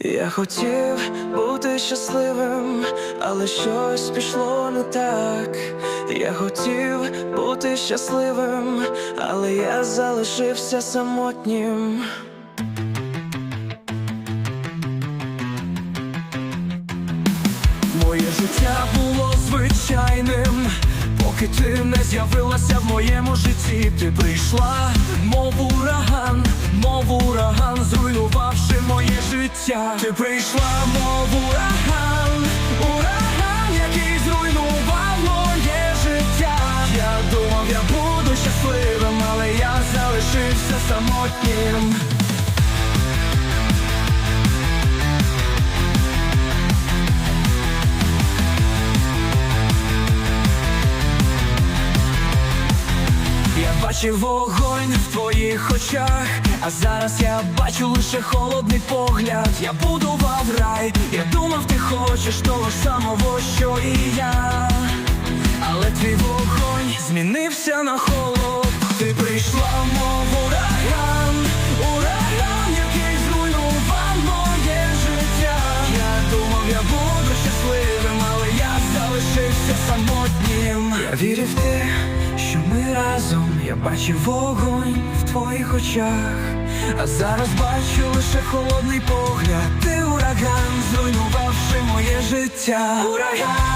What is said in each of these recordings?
Я хотів бути щасливим, але щось пішло не так. Я хотів бути щасливим, але я залишився самотнім. Моє життя було звичайним, поки ти не з'явилася в моєму житті. Ти прийшла, життя. Ти прийшла, мов ураган, ураган, який зруйнував моє життя. Я думав, я буду щасливим, але я залишився самотнім. Бачив вогонь в твоїх очах, а зараз я бачу лише холодний погляд. Я будував рай, я думав, ти хочеш того самого, що і я. Але твій вогонь змінився на холод. Ти прийшла, мов ураган, ураган, який зруйнував моє життя. Я думав, я буду щасливим, але я залишився самотнім. Я вірив те, що ми разом. Я бачив вогонь в твоїх очах, а зараз бачу лише холодний погляд. Ти ураган, зруйнувавши моє життя. Ураган.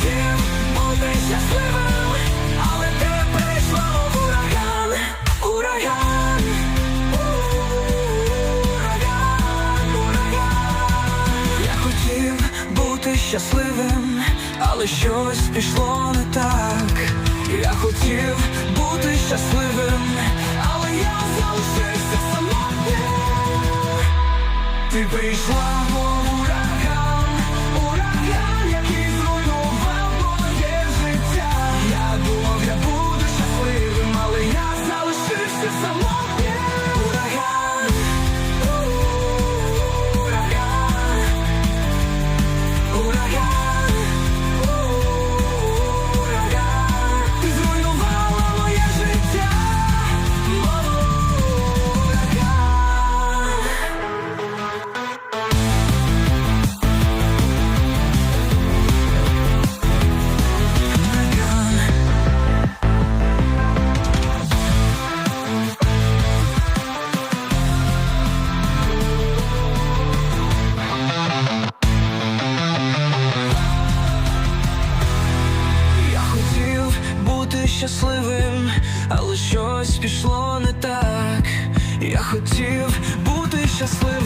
Хотів бути щасливим, але ти прийшла, ураган, ураган. Я хотів бути щасливим, але щось пішло не так. Я хотів бути щасливим, щасливим, але щось пішло не так. Я хотів бути щасливим,